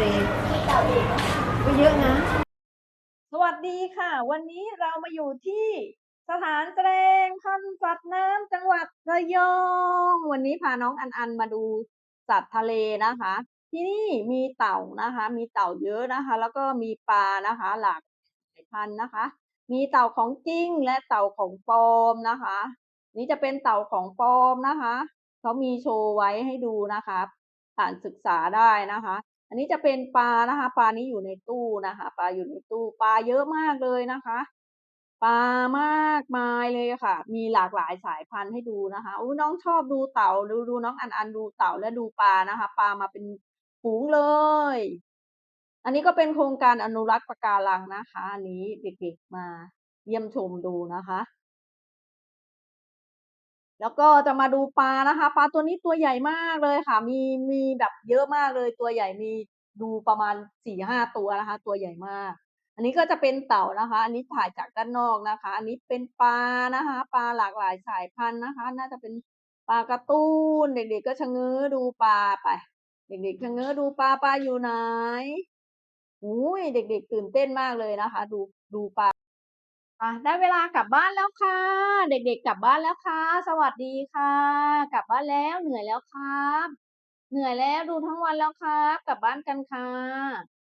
เลกก็เยอะนะ สวัสดีค่ะ วันนี้เรามาอยู่ที่สถานแสดงพันธุ์สัตว์น้ำจังหวัดระยอง วันนี้พาน้องอันอันมาดูสัตว์ทะเลนะคะ ที่นี่มีเต่านะคะ มีเต่าเยอะนะคะ แล้วก็มีปลานะคะ หลากหลายพันธุ์นะคะ มีเต่าของจริงและเต่าของปลอมนะคะ นี่จะเป็นเต่าของปลอมนะคะเขามีโชว์ไว้ให้ดูนะคะผ่านศึกษาได้นะคะ อันนี้จะเป็นปลานะคะ ปลานี้อยู่ในตู้นะคะ ปลาอยู่ในตู้ปลาเยอะมากเลยนะคะปลามากมายเลยค่ะ มีหลากหลายสายพันธุ์ให้ดูนะคะอู้น้องชอบดูเต่าดูดูน้องอันอันดูเต่าและดูปลานะคะ ปลามาเป็นฝูงเลย อันนี้ก็เป็นโครงการอนุรักษ์ปะการังนะคะ อันนี้เด็กๆมาเยี่ยมชมดูนะคะ แล้วก็จะมาดูปลานะคะ ปลาตัวนี้ตัวใหญ่มากเลยค่ะ มีมีแบบเยอะมากเลย ตัวใหญ่มีดูประมาณสี่ห้าตัวนะคะ ตัวใหญ่มาก อันนี้ก็จะเป็นเต่านะคะ อันนี้ถ่ายจากด้านนอกนะคะ อันนี้เป็นปลานะคะ ปลาหลากหลายสายพันธุ์นะคะ น่าจะเป็นปลากร์ตูนเด็กๆก็ชะเง้อดูปลาไป เด็กๆชะเง้อดูปลาปลาอยู่ไหนอุ้ยเด็ก ๆ ตื่นเต้นมากเลยนะคะ ดูดูปลา อะได้เวลากลับบ้านแล้วค่ะ เด็กๆกลับบ้านแล้วค่ะ สวัสดีค่ะ กลับบ้านแล้วเหนื่อยแล้วครับ เหนื่อยแล้วดูทั้งวันแล้วครับ กลับบ้านกันค่ะ